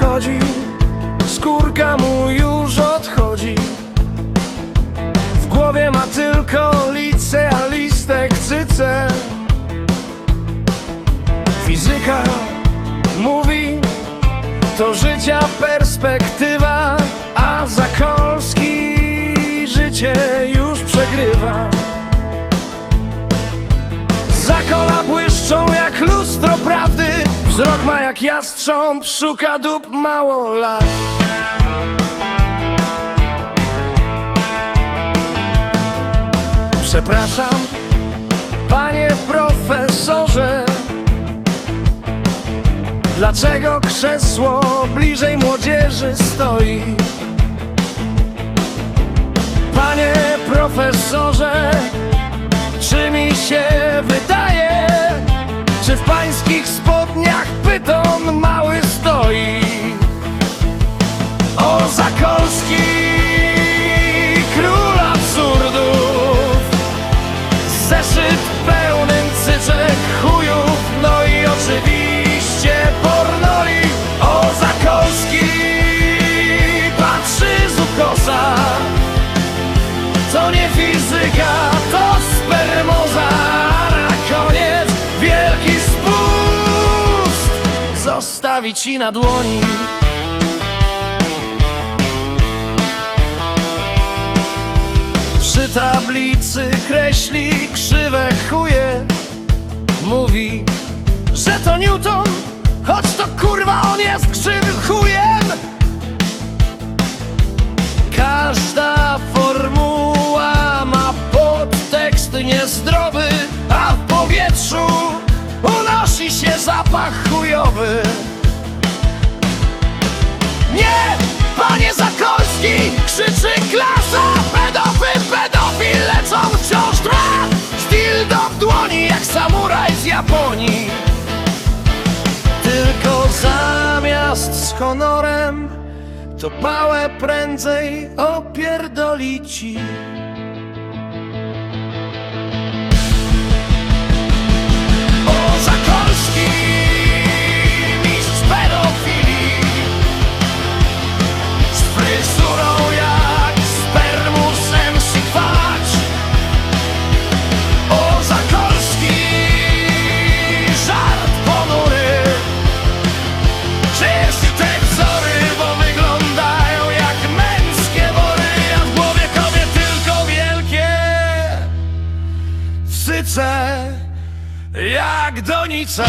chodzi Skórka mu już odchodzi. W głowie ma tylko licealistek cyce. Fizyka mówi To życia perspektywa A Zakolski życie Wzrok ma jak jastrząb, szuka dup mało lat Przepraszam, panie profesorze Dlaczego krzesło bliżej młodzieży stoi? Panie profesorze, czy mi się zeszyt pełnym cyczek chujów, no i oczywiście pornoli. O Zakolski, patrzy z ukosa. To nie fizyka, to spermoza Na koniec wielki spust Zostawi ci na dłoni Przy tablicy kreśli krzywe chuje Mówi, że to Newton Choć to kurwa on jest krzywym chujem Każda formuła ma podtekst niezdrowy, a w powietrzu unosi się zapach chujowy. Nie, panie Zakolski, samuraj z Japonii. Tylko zamiast z honorem to pałę prędzej opierdoli Jak donice